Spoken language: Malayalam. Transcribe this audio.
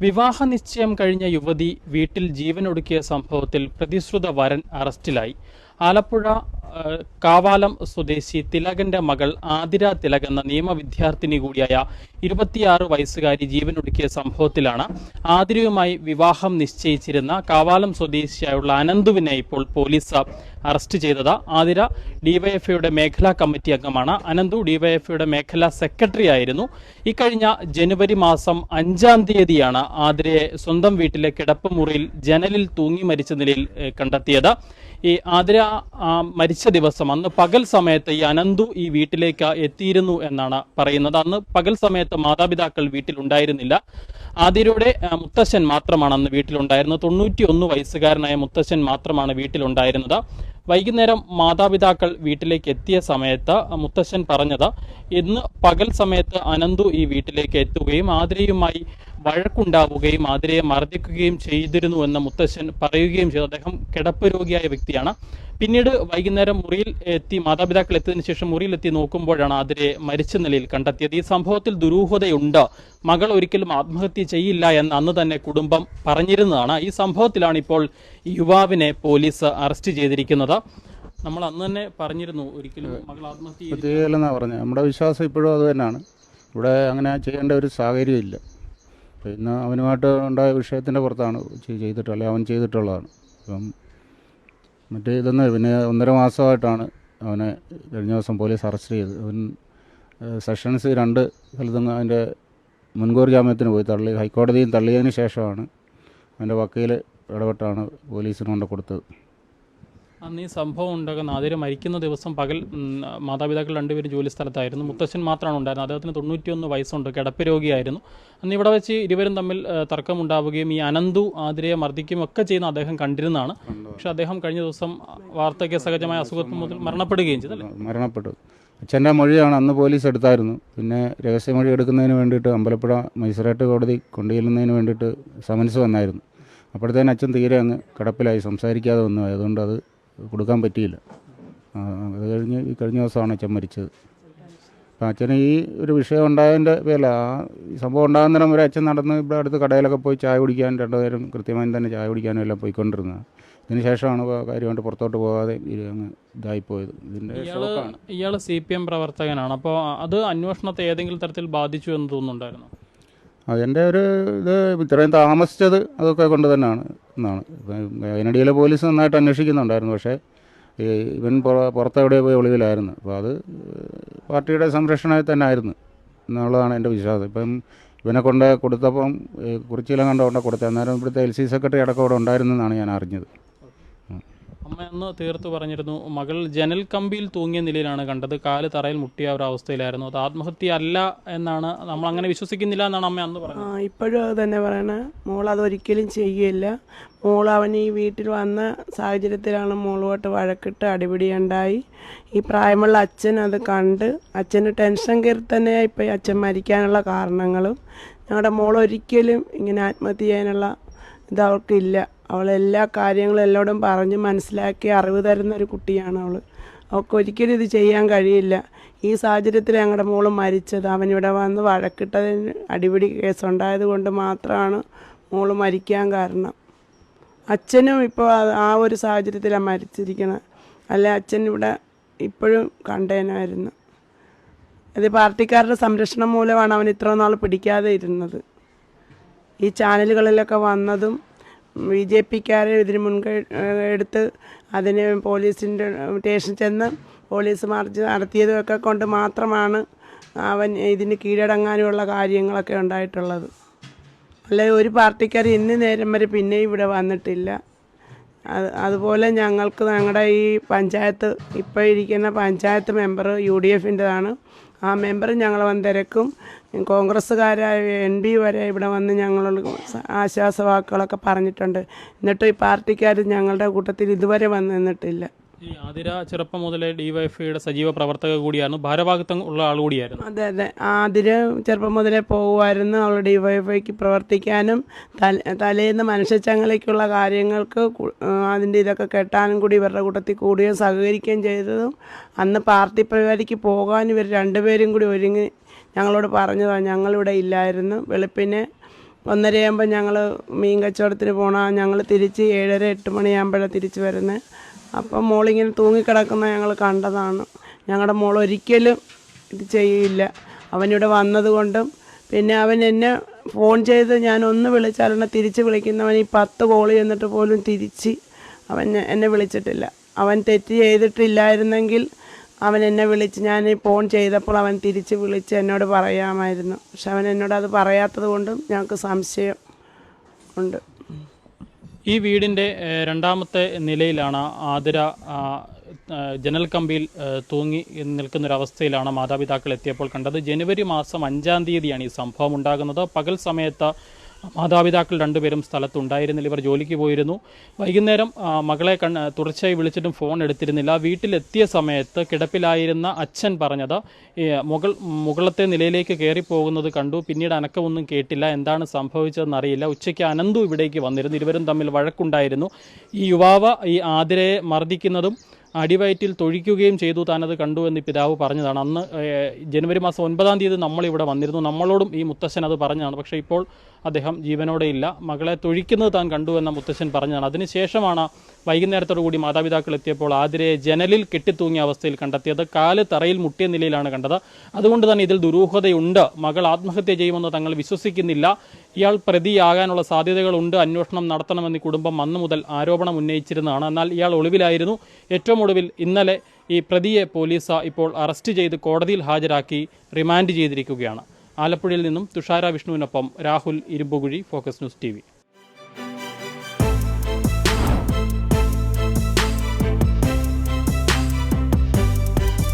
വിവാഹ നിശ്ചയം കഴിഞ്ഞ യുവതി വീട്ടിൽ ജീവനൊടുക്കിയ സംഭവത്തിൽ പ്രതിശ്രുത വരൻ അറസ്റ്റിലായി. ആലപ്പുഴ കാവാലം സ്വദേശി തിലകന്റെ മകൾ ആതിര തിലക് എന്ന നിയമ വിദ്യാർത്ഥിനി കൂടിയായ ഇരുപത്തിയാറ് വയസ്സുകാരി ജീവനൊടുക്കിയ സംഭവത്തിലാണ് ആതിരയുമായി വിവാഹം നിശ്ചയിച്ചിരുന്ന കാവാലം സ്വദേശിയായുള്ള അനന്തുവിനെ ഇപ്പോൾ പോലീസ് അറസ്റ്റ് ചെയ്തത്. ആതിര ഡിവൈഎഫ്ഐയുടെ മേഖലാ കമ്മിറ്റി അംഗമാണ്. അനന്തു ഡിവൈഎഫ്ഐയുടെ മേഖലാ സെക്രട്ടറി ആയിരുന്നു. ഇക്കഴിഞ്ഞ ജനുവരി മാസം അഞ്ചാം തീയതിയാണ് ആതിരയെ സ്വന്തം വീട്ടിലെ കിടപ്പ് മുറിയിൽ ജനലിൽ തൂങ്ങി മരിച്ച നിലയിൽ കണ്ടെത്തിയത്. ഈ ആതിര മരിച്ച ദിവസം അന്ന് പകൽ സമയത്ത് ഈ അനന്തു ഈ വീട്ടിലേക്ക് എത്തിയിരുന്നു എന്നാണ് പറയുന്നത്. അന്ന് പകൽ സമയത്ത് മാതാപിതാക്കൾ വീട്ടിലുണ്ടായിരുന്നില്ല. ആതിരയുടെ മുത്തശ്ശൻ മാത്രമാണ് അന്ന് വീട്ടിലുണ്ടായിരുന്നത്. തൊണ്ണൂറ്റി ഒന്ന് വയസ്സുകാരനായ മുത്തശ്ശൻ മാത്രമാണ് വീട്ടിലുണ്ടായിരുന്നത്. വൈകുന്നേരം മാതാപിതാക്കൾ വീട്ടിലേക്ക് എത്തിയ സമയത്ത് മുത്തശ്ശൻ പറഞ്ഞത് ഇന്ന് പകൽ സമയത്ത് അനന്തു ഈ വീട്ടിലേക്ക് എത്തുകയും ആതിരയുമായി വഴക്കുണ്ടാവുകയും ആതിരയെ മർദ്ദിക്കുകയും ചെയ്തിരുന്നു എന്ന മുത്തശ്ശൻ പറയുകയും ചെയ്തു. അദ്ദേഹം കിടപ്പ് രോഗിയായ വ്യക്തിയാണ്. പിന്നീട് വൈകുന്നേരം മുറിയിൽ എത്തി മാതാപിതാക്കൾ എത്തിയതിനു ശേഷം മുറിയിലെത്തി നോക്കുമ്പോഴാണ് ആതിരയെ മരിച്ച നിലയിൽ കണ്ടെത്തിയത്. ഈ സംഭവത്തിൽ ദുരൂഹതയുണ്ട്. മകൾ ഒരിക്കലും ആത്മഹത്യ ചെയ്യില്ല എന്ന് അന്ന് തന്നെ കുടുംബം പറഞ്ഞിരുന്നതാണ്. ഈ സംഭവത്തിലാണ് ഇപ്പോൾ യുവാവിനെ പോലീസ് അറസ്റ്റ് ചെയ്തിരിക്കുന്നത്. നമ്മൾ അന്ന് തന്നെ പറഞ്ഞിരുന്നു ഒരിക്കലും മകൾ ആത്മഹത്യ പറഞ്ഞത്. നമ്മുടെ വിശ്വാസം ഇപ്പോഴും അത് തന്നെയാണ്. ഇവിടെ അങ്ങനെ ചെയ്യേണ്ട ഒരു സാഹചര്യമില്ല. പിന്നെ അവനുമായിട്ട് ഉണ്ടായ വിഷയത്തിന്റെ പുറത്താണ് ചെയ്തിട്ട് അല്ലെങ്കിൽ അവൻ ചെയ്തിട്ടുള്ളതാണ്. അപ്പം മറ്റേ ഇതൊന്ന് പിന്നെ ഒന്നര മാസമായിട്ടാണ് അവനെ കഴിഞ്ഞ ദിവസം പോലീസ് അറസ്റ്റ് ചെയ്തത്. അവൻ സെഷൻസ് രണ്ട് സ്ഥലത്തും അതിന്റെ മുൻകൂർ ജാമ്യത്തിന് പോയി. തള്ളി ഹൈക്കോടതിയിൽ തള്ളിയതിന് ശേഷമാണ് അവന്റെ വക്കീൽ ഇടപെട്ടാണ് പോലീസിന് കൊണ്ട് കൊടുത്തത്. അന്ന് ഈ സംഭവം ഉണ്ടാകുന്ന ആതിര മരിക്കുന്ന ദിവസം പകൽ മാതാപിതാക്കൾ രണ്ടുപേരും ജോലി സ്ഥലത്തായിരുന്നു. മുത്തശ്ശൻ മാത്രമാണ് ഉണ്ടായിരുന്നത്. അദ്ദേഹത്തിന് തൊണ്ണൂറ്റിയൊന്ന് വയസ്സുണ്ട്. കിടപ്പ് രോഗിയായിരുന്നു. അന്ന് ഇവിടെ വെച്ച് ഇരുവരും തമ്മിൽ തർക്കമുണ്ടാവുകയും ഈ അനന്തു ആതിരയെ മർദ്ദിക്കുകയും ഒക്കെ ചെയ്യുന്ന അദ്ദേഹം കണ്ടിരുന്നതാണ്. പക്ഷെ അദ്ദേഹം കഴിഞ്ഞ ദിവസം വാർദ്ധക്യ സഹജമായ അസുഖത്തിന് മുതൽ മരണപ്പെടുകയും ചെയ്തു മരണപ്പെട്ടു. അച്ഛന്റെ മൊഴിയാണ് അന്ന് പോലീസ് എടുത്തായിരുന്നു. പിന്നെ രഹസ്യമൊഴി എടുക്കുന്നതിന് വേണ്ടിയിട്ട് അമ്പലപ്പുഴ മജിസ്ട്രേറ്റ് കോടതി കൊണ്ടുചെല്ലുന്നതിന് വേണ്ടിയിട്ട് സമൻസ് വന്നായിരുന്നു. അപ്പോഴത്തേന് അച്ഛൻ തീരെ അങ്ങ് കിടപ്പിലായി. സംസാരിക്കാതെ വന്നു. അതുകൊണ്ട് അത് കൊടുക്കാൻ പറ്റിയില്ല. അത് കഴിഞ്ഞ് ഈ കഴിഞ്ഞ ദിവസമാണ് അച്ഛൻ മരിച്ചത്. അപ്പം അച്ഛന് ഈ ഒരു വിഷയം ഉണ്ടായതിന്റെ പേരിൽ ആ സംഭവം ഉണ്ടാകുന്നേരം വരെ അച്ഛൻ നടന്ന് ഇവിടെ അടുത്ത് കടയിലൊക്കെ പോയി ചായ കുടിക്കാൻ രണ്ടു നേരം കൃത്യമായും തന്നെ ചായ കുടിക്കാനും എല്ലാം പോയിക്കൊണ്ടിരുന്നത് ഇതിന് ശേഷമാണ് കാര്യമായിട്ട് പുറത്തോട്ട് പോകാതെ അങ്ങ് ഇതായിപ്പോയത് ഇതിന്റെ ഇയാൾ സി പി എം പ്രവർത്തകനാണ്. അപ്പോൾ അത് അന്വേഷണത്തെ ഏതെങ്കിലും തരത്തിൽ ബാധിച്ചു എന്ന് തോന്നുന്നുണ്ടായിരുന്നു? അതിന്റെ ഒരു ഇത് ഇത്രയും താമസിച്ചത് അതൊക്കെ കൊണ്ട് തന്നെയാണ് എന്നാണ്. അതിനിടയിൽ പോലീസ് നന്നായിട്ട് അന്വേഷിക്കുന്നുണ്ടായിരുന്നു പക്ഷേ ഇവൻ പുറത്തെവിടെ പോയി ഒളിവിലായിരുന്നു. അപ്പോൾ അത് പാർട്ടിയുടെ സംരക്ഷണമായി തന്നെ ആയിരുന്നു എന്നുള്ളതാണ് എന്റെ വിശ്വാസം. ഇപ്പം ഇവനെ കൊണ്ട് കൊടുത്തപ്പം ഈ കുറിച്ചിലം കണ്ട കൊണ്ട് കൊടുത്തത് അന്നേരം ഇവിടുത്തെ എൽ സി സെക്രട്ടറി അടക്കം അവിടെ ഉണ്ടായിരുന്നെന്നാണ് ഞാൻ അറിഞ്ഞത്. അമ്മ അന്ന് തീർത്ത് പറഞ്ഞിരുന്നു. മകൾ ജനൽ കമ്പിയിൽ തൂങ്ങിയ നിലയിലാണ് കണ്ടത്. കാൽ തറയിൽ മുട്ടിയ ഒരു അവസ്ഥയിലായിരുന്നു. അത് ആത്മഹത്യ അല്ല എന്നാണ് നമ്മൾ അങ്ങനെ വിശ്വസിക്കുന്നില്ല എന്നാണ് അമ്മ അന്ന് പറഞ്ഞത്. ഇപ്പോഴും തന്നെ പറയണ. മോൾ അതൊരിക്കലും ചെയ്യുകയില്ല മോൾ അവൻ ഈ വീട്ടിൽ വന്ന സാഹചര്യത്തിലാണ് മോളുമായിട്ട് വഴക്കിട്ട് അടിപിടിയുണ്ടായി. ഈ പ്രായമുള്ള അച്ഛൻ അത് കണ്ട് അച്ഛന് ടെൻഷൻ കയറി തന്നെയാണ് ഇപ്പം അച്ഛൻ മരിക്കാനുള്ള കാരണങ്ങളും. ഞങ്ങളുടെ മോൾ ഒരിക്കലും ഇങ്ങനെ ആത്മഹത്യ ചെയ്യാനുള്ള ഇത് അവൾ എല്ലാ കാര്യങ്ങളും എല്ലാവരും പറഞ്ഞ് മനസ്സിലാക്കി അറിവ് തരുന്ന ഒരു കുട്ടിയാണ് അവൾ അവൾക്ക് ഒരിക്കലും ഇത് ചെയ്യാൻ കഴിയില്ല. ഈ സാഹചര്യത്തിൽ ഞങ്ങളുടെ മോൾ മരിച്ചത് അവനിവിടെ വന്ന് വഴക്കിട്ടതിന് അടിപിടി കേസുണ്ടായത് കൊണ്ട് മാത്രമാണ് മോൾ മരിക്കാൻ കാരണം. അച്ഛനും ഇപ്പോൾ ആ- ഒരു സാഹചര്യത്തിലാണ് മരിച്ചിരിക്കുന്നത് അല്ല അച്ഛൻ ഇവിടെ ഇപ്പോഴും കണ്ടേനായിരുന്നു അത് പാർട്ടിക്കാരുടെ സംരക്ഷണം മൂലമാണ് അവൻ ഇത്ര നാൾ പിടിക്കാതെ ഇരുന്നത്. ഈ ചാനലുകളിലൊക്കെ വന്നതും ബി ജെ പിക്കാരെ ഇതിന് മുൻകൈ എടുത്ത് അതിന് പോലീസിന്റെ സ്റ്റേഷനിൽ ചെന്ന് പോലീസ് മാർച്ച് നടത്തിയതുമൊക്കെ കൊണ്ട് മാത്രമാണ് അവൻ ഇതിന് കീഴടങ്ങാനുമുള്ള കാര്യങ്ങളൊക്കെ ഉണ്ടായിട്ടുള്ളത്. അല്ലെ ഒരു പാർട്ടിക്കാർ ഇന്ന് നേരം വരെ പിന്നെയും ഇവിടെ വന്നിട്ടില്ല. അത് അതുപോലെ ഞങ്ങൾക്ക് ഞങ്ങളുടെ ഈ പഞ്ചായത്ത് ഇപ്പോൾ ഇരിക്കുന്ന പഞ്ചായത്ത് മെമ്പർ യു ഡി എഫിന്റെതാണ്. ആ മെമ്പർ ഞങ്ങളെ വന്ന് തിരക്കും കോൺഗ്രസ്സുകാരായ എൻ പി വരെ ഇവിടെ വന്ന് ഞങ്ങളോട് ആശ്വാസവാക്കുകളൊക്കെ പറഞ്ഞിട്ടുണ്ട്. എന്നിട്ടും ഈ പാർട്ടിക്കാർ ഞങ്ങളുടെ കൂട്ടത്തിൽ ഇതുവരെ വന്ന് നിന്നിട്ടില്ല. ഈ ആതിര ചെറുപ്പം മുതലേ ഡിവൈഎഫ്ഐയുടെ സജീവ പ്രവർത്തക കൂടിയായിരുന്നു. ഭാരവാഹിത്വം ഉള്ള ആൾ കൂടിയായിരുന്നു. അതെ അതെ. ആതിര ചെറുപ്പം മുതലേ പോകുമായിരുന്നു അവൾ ഡിവൈഫൈക്ക് പ്രവർത്തിക്കാനും തല തലേന്ന് മനുഷ്യച്ചങ്ങലയ്ക്കുള്ള കാര്യങ്ങൾക്ക് അതിന്റെ ഇതൊക്കെ കെട്ടാനും കൂടി ഇവരുടെ കൂട്ടത്തിൽ കൂടുകയും സഹകരിക്കുകയും ചെയ്തതും അന്ന് പാർട്ടി പരിപാടിക്ക് പോകാൻ ഇവർ രണ്ടുപേരും കൂടി ഒരുങ്ങി ഞങ്ങളോട് പറഞ്ഞതാണ് ഞങ്ങളിവിടെ ഇല്ലായിരുന്നു. വെളുപ്പിനെ ഒന്നരയാകുമ്പോൾ ഞങ്ങൾ മീൻ കച്ചവടത്തിന് പോകണം ഞങ്ങൾ തിരിച്ച് ഏഴര എട്ട് മണിയാകുമ്പോഴാണ് തിരിച്ച് വരുന്നത് അപ്പം മോളിങ്ങനെ തൂങ്ങിക്കിടക്കുന്ന ഞങ്ങൾ കണ്ടതാണ്. ഞങ്ങളുടെ മോൾ ഒരിക്കലും ഇത് ചെയ്യില്ല. അവനിവിടെ വന്നതുകൊണ്ടും പിന്നെ അവൻ എന്നെ ഫോൺ ചെയ്ത് ഞാൻ ഒന്ന് വിളിച്ചാലെന്നെ തിരിച്ച് വിളിക്കുന്നവൻ ഈ പത്ത് കോൾ ചെന്നിട്ട് പോലും തിരിച്ച് അവൻ എന്നെ വിളിച്ചിട്ടില്ല. അവൻ തെറ്റ് ചെയ്തിട്ടില്ലായിരുന്നെങ്കിൽ അവൻ എന്നെ വിളിച്ച് ഞാൻ ഫോൺ ചെയ്തപ്പോൾ അവൻ തിരിച്ച് വിളിച്ച് എന്നോട് പറയാമായിരുന്നു. പക്ഷെ അവൻ എന്നോട് അത് പറയാത്തത് കൊണ്ടും ഞങ്ങൾക്ക് സംശയം ഉണ്ട്. ഈ വീടിന്റെ രണ്ടാമത്തെ നിലയിലാണ് ആതിര ജനൽ കമ്പിയിൽ തൂങ്ങി നിൽക്കുന്നൊരവസ്ഥയിലാണ് മാതാപിതാക്കൾ എത്തിയപ്പോൾ കണ്ടത്. ജനുവരി മാസം അഞ്ചാം തീയതിയാണ് ഈ സംഭവം ഉണ്ടാകുന്നത്. പകൽ സമയത്ത് മാതാപിതാക്കൾ രണ്ടുപേരും സ്ഥലത്തുണ്ടായിരുന്നില്ല. ഇവർ ജോലിക്ക് പോയിരുന്നു. വൈകുന്നേരം മകളെ കണ് തുടർച്ചയായി വിളിച്ചിട്ടും ഫോൺ എടുത്തിരുന്നില്ല. വീട്ടിലെത്തിയ സമയത്ത് കിടപ്പിലായിരുന്ന അച്ഛൻ പറഞ്ഞത് മുകൾ മുകളത്തെ നിലയിലേക്ക് കയറി പോകുന്നത് കണ്ടു. പിന്നീട് അനക്കമൊന്നും കേട്ടില്ല. എന്താണ് സംഭവിച്ചതെന്ന് അറിയില്ല ഉച്ചയ്ക്ക് അനന്തു ഇവിടേക്ക് വന്നിരുന്നു. ഇരുവരും തമ്മിൽ വഴക്കുണ്ടായിരുന്നു. ഈ യുവാവ് ഈ ആതിരയെ മർദ്ദിക്കുന്നതും അടിവയറ്റിൽ തൊഴിക്കുകയും ചെയ്തു. താനത് കണ്ടു എന്ന് പിതാവ് പറഞ്ഞതാണ്. അന്ന് ജനുവരി മാസം ഒൻപതാം തീയതി നമ്മളിവിടെ വന്നിരുന്നു. നമ്മളോടും ഈ മുത്തശ്ശൻ അത് പറഞ്ഞതാണ്. പക്ഷേ ഇപ്പോൾ അദ്ദേഹം ജീവനോടെ ഇല്ല. മകളെ തൊഴിക്കുന്നത് താൻ കണ്ടു എന്ന മുത്തശ്ശൻ പറഞ്ഞതാണ്. അതിനുശേഷമാണ് വൈകുന്നേരത്തോടു കൂടി മാതാപിതാക്കൾ എത്തിയപ്പോൾ ആതിരയെ ജനലിൽ കെട്ടിത്തൂങ്ങിയ അവസ്ഥയിൽ കണ്ടെത്തിയത്. കാൽ തറയിൽ മുട്ടിയ നിലയിലാണ് കണ്ടത്. അതുകൊണ്ട് തന്നെ ഇതിൽ ദുരൂഹതയുണ്ട്. മകൾ ആത്മഹത്യ ചെയ്യുമെന്ന് തങ്ങൾ വിശ്വസിക്കുന്നില്ല. ഇയാൾ പ്രതിയാകാനുള്ള സാധ്യതകളുണ്ട്. അന്വേഷണം നടത്തണമെന്ന് കുടുംബം അന്നു മുതൽ ആരോപണം ഉന്നയിച്ചിരുന്നതാണ്. എന്നാൽ ഇയാൾ ഒളിവിലായിരുന്നു. ഏറ്റവും ഒടുവിൽ ഇന്നലെ ഈ പ്രതിയെ പോലീസ് ഇപ്പോൾ അറസ്റ്റ് ചെയ്ത് കോടതിയിൽ ഹാജരാക്കി റിമാൻഡ് ചെയ്തിരിക്കുകയാണ്. ആലപ്പുഴയിൽ നിന്നും Thushara വിഷ്ണുവിനൊപ്പം Rahul Irumbukuzhi focus news T